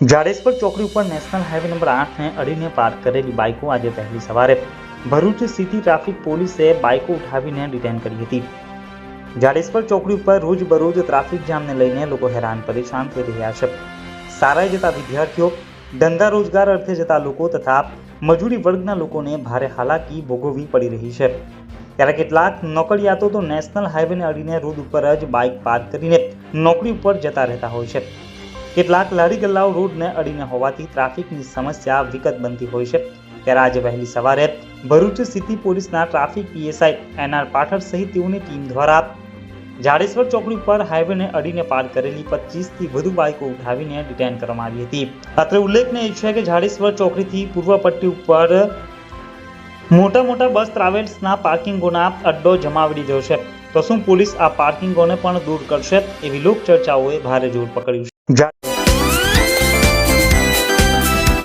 જાડેશ્વર ચોકડી ઉપર national highway number આઠને અડીને પાર્ક કરેલી બાઇકો આજે વહેલી સવારે ભરૂચ સિટી ટ્રાફિક પોલીસે બાઇકો ઉઠાવીને ડિટેન કરી હતી. જાડેશ્વર ચોકડી ઉપર રોજબરોજ ટ્રાફિક જામને લઈને લોકો હેરાન પરેશાન થઈ રહ્યા છે. શાળાએ જતા વિદ્યાર્થીઓ, ધંધા રોજગાર અર્થે જતા લોકો તથા મજૂરી વર્ગના લોકોને ભારે હાલાકી ભોગવવી પડી રહી છે. ત્યારે કેટલાક નોકરિયાતો તો નેશનલ હાઈવેને અડીને રોડ ઉપર જ બાઇક પાર્ક કરીને નોકરી ઉપર જતા રહેતા હોય છે. કેટલાક લારી ગલ્લાઓ રોડને અડીને હોવાથી ટ્રાફિકની સમસ્યા વિકટ બનતી હોય છે. ત્યારે આજે વહેલી સવારે ભરૂચ સિટી પોલીસના ટ્રાફિક પીએસઆઈ એનઆર પાઠક સહિત તેઓની ટીમ દ્વારા જાડેશ્વર ચોકડી પર હાઈવેને અડીને પાર કરેલી પચીસથી વધુ બાઇકો ઉઠાવીને ડિટેન કરવામાં આવી હતી. અત્રે ઉલ્લેખનીય છે કે જાડેશ્વર ચોકડીથી પૂર્વ પટ્ટી ઉપર મોટા મોટા બસ ટ્રાવેલ્સના પાર્કિંગોના અડ્ડો જમાવી દીધો છે. તો શું પોલીસ આ પાર્કિંગોને પણ દૂર કરશે? એવી લોક ચર્ચાઓએ ભારે જોર પકડ્યું છે.